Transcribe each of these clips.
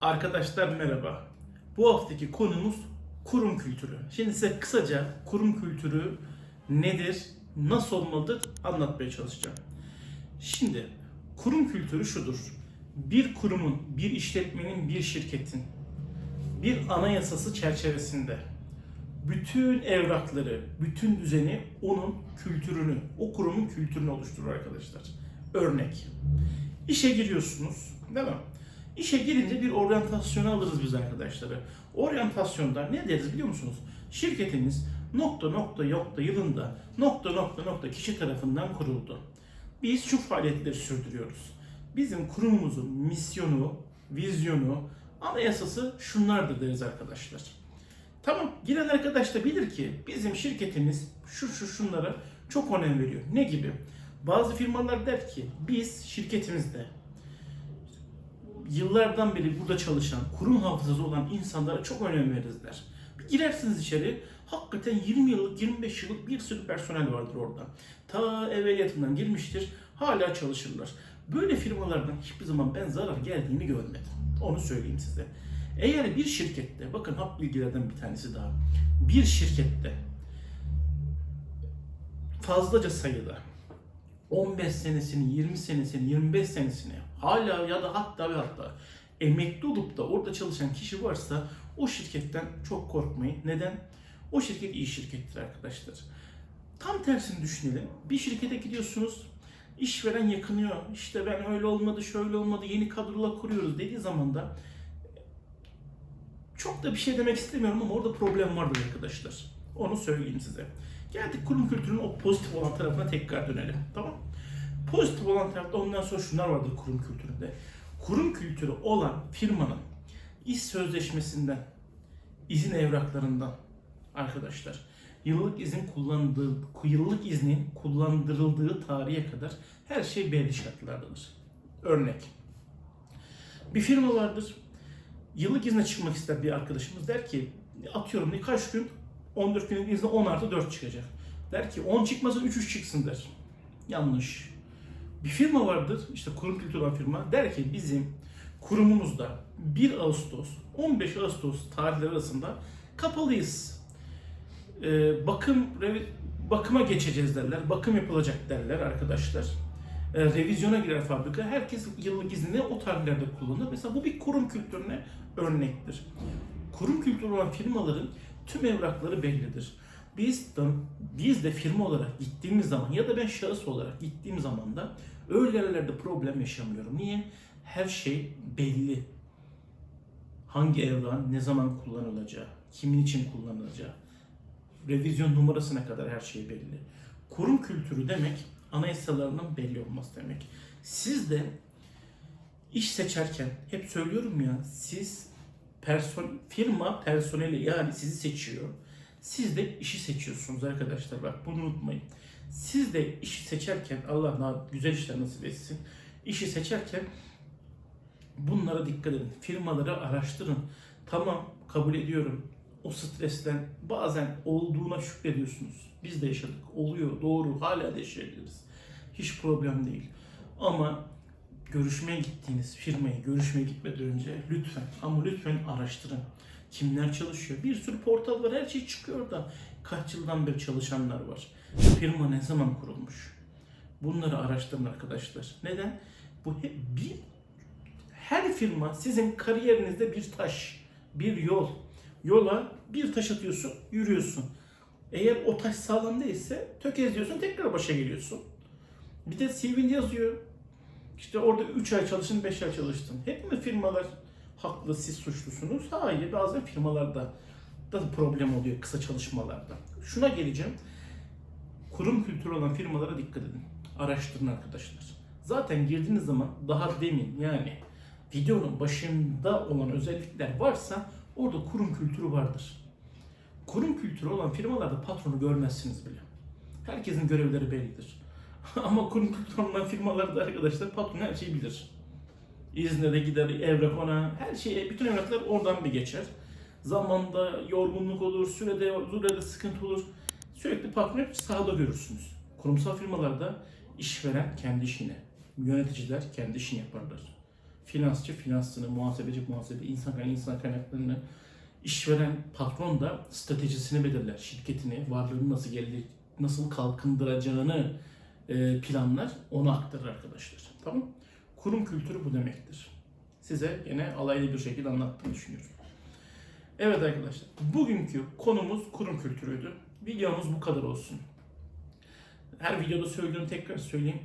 Arkadaşlar merhaba. Bu haftaki konumuz kurum kültürü. Şimdi size kısaca kurum kültürü nedir, nasıl olmalıdır anlatmaya çalışacağım. Şimdi kurum kültürü şudur. Bir kurumun, bir işletmenin, bir şirketin bir anayasası çerçevesinde bütün evrakları, bütün düzeni onun kültürünü, o kurumun kültürünü oluşturur arkadaşlar. Örnek. İşe giriyorsunuz, değil mi? İşe girince bir oryantasyonu alırız biz arkadaşları. Oryantasyonda ne deriz biliyor musunuz? Şirketimiz nokta nokta nokta yılında nokta nokta nokta kişi tarafından kuruldu. Biz şu faaliyetleri sürdürüyoruz. Bizim kurumumuzun misyonu, vizyonu, anayasası şunlardır deriz arkadaşlar. Tamam, giren arkadaş da bilir ki bizim şirketimiz şu şu şunlara çok önem veriyor. Ne gibi? Bazı firmalar der ki biz şirketimizde yıllardan beri burada çalışan, kurum hafızası olan insanlara çok önem veririz der. Bir girersiniz içeri, hakikaten 20 yıllık, 25 yıllık bir sürü personel vardır orada. Ta evveliyatından girmiştir, hala çalışırlar. Böyle firmalardan hiçbir zaman ben zarar geldiğini görmedim. Onu söyleyeyim size. Eğer bir şirkette, bakın hak bilgilerden bir tanesi daha. Bir şirkette fazlaca sayıda 15 senesini, 20 senesini, 25 senesini hala ya da hatta ve hatta emekli olup da orada çalışan kişi varsa o şirketten çok korkmayın. Neden? O şirket iyi şirkettir arkadaşlar. Tam tersini düşünelim. Bir şirkete gidiyorsunuz, işveren yakınıyor. İşte ben öyle olmadı, şöyle olmadı, yeni kadrolar kuruyoruz dediği zaman da çok da bir şey demek istemiyorum ama orada problem vardır arkadaşlar. Onu söyleyeyim size. Geldik kurum kültürünün o pozitif olan tarafına tekrar dönelim. Tamam Pozitif olan tarafta ondan sonra şunlar vardır kurum kültüründe. Kurum kültürü olan firmanın iş sözleşmesinden, izin evraklarından arkadaşlar yıllık izin kullandığı, yıllık iznin kullandırıldığı tarihe kadar her şey belli şartlardadır. Örnek. Bir firma vardır. Yıllık izne çıkmak ister bir arkadaşımız der ki atıyorum kaç gün 14 günün izni 10 artı 4 çıkacak. Der ki 10 çıkmasın 3 3 çıksın der. Yanlış. Bir firma vardır işte kurum kültürü olan firma der ki bizim kurumumuzda 1 Ağustos 15 Ağustos tarihleri arasında kapalıyız. Ee, bakım bakıma geçeceğiz derler. Bakım yapılacak derler arkadaşlar. Ee, revizyona girer fabrika. Herkes yıllık iznini o tarihlerde kullanır. Mesela bu bir kurum kültürüne örnektir. Kurum kültürü olan firmaların tüm evrakları bellidir. Biz biz de firma olarak gittiğimiz zaman ya da ben şahıs olarak gittiğim zaman da öyle yerlerde problem yaşamıyorum. Niye? Her şey belli. Hangi evrağın ne zaman kullanılacağı, kimin için kullanılacağı, revizyon numarasına kadar her şey belli. Kurum kültürü demek anayasalarının belli olması demek. Siz de iş seçerken hep söylüyorum ya siz person firma personeli yani sizi seçiyor. Siz de işi seçiyorsunuz arkadaşlar bak bunu unutmayın. Siz de işi seçerken Allah güzel işler nasip etsin. İşi seçerken bunlara dikkat edin. Firmaları araştırın. Tamam kabul ediyorum. O stresten bazen olduğuna şükrediyorsunuz. Biz de yaşadık. Oluyor doğru hala da yaşayabiliriz. Hiç problem değil. Ama görüşmeye gittiğiniz firmayı görüşmeye gitmeden önce lütfen ama lütfen araştırın. Kimler çalışıyor? Bir sürü portal var. Her şey çıkıyor da kaç yıldan beri çalışanlar var. Firma ne zaman kurulmuş? Bunları araştırın arkadaşlar. Neden? Bu hep bir her firma sizin kariyerinizde bir taş, bir yol. Yola bir taş atıyorsun, yürüyorsun. Eğer o taş sağlam değilse tökezliyorsun, tekrar başa geliyorsun. Bir de CV'nde yazıyor. İşte orada 3 ay çalıştın, 5 ay çalıştın. Hep mi firmalar haklı, siz suçlusunuz? Hayır, bazen firmalarda da problem oluyor kısa çalışmalarda. Şuna geleceğim. Kurum kültürü olan firmalara dikkat edin. Araştırın arkadaşlar. Zaten girdiğiniz zaman daha demin yani videonun başında olan özellikler varsa orada kurum kültürü vardır. Kurum kültürü olan firmalarda patronu görmezsiniz bile. Herkesin görevleri bellidir. Ama kurum olan firmalarda arkadaşlar patron her şeyi bilir. İzne de gider, evrak ona, her şey, bütün evraklar oradan bir geçer. Zamanda yorgunluk olur, sürede, sürede sıkıntı olur. Sürekli patronu hep sahada görürsünüz. Kurumsal firmalarda işveren kendi işini, yöneticiler kendi işini yaparlar. Finansçı finansını, muhasebeci muhasebe, insan kaynağı insan kaynaklarını, işveren patron da stratejisini belirler. Şirketini, varlığını nasıl gelecek, nasıl kalkındıracağını planlar, onu aktarır arkadaşlar. Tamam? Kurum kültürü bu demektir. Size yine alaylı bir şekilde anlattığımı düşünüyorum. Evet arkadaşlar, bugünkü konumuz kurum kültürüydü. Videomuz bu kadar olsun. Her videoda söylüyorum, tekrar söyleyeyim.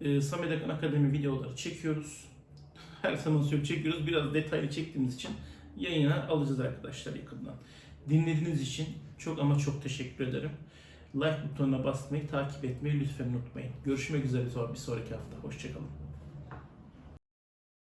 Ee, Samet Akın Akademi videoları çekiyoruz. Her zaman söylüyorum, çekiyoruz. Biraz detaylı çektiğimiz için yayına alacağız arkadaşlar yakından. Dinlediğiniz için çok ama çok teşekkür ederim. Like butonuna basmayı, takip etmeyi lütfen unutmayın. Görüşmek üzere bir sonraki hafta. Hoşçakalın.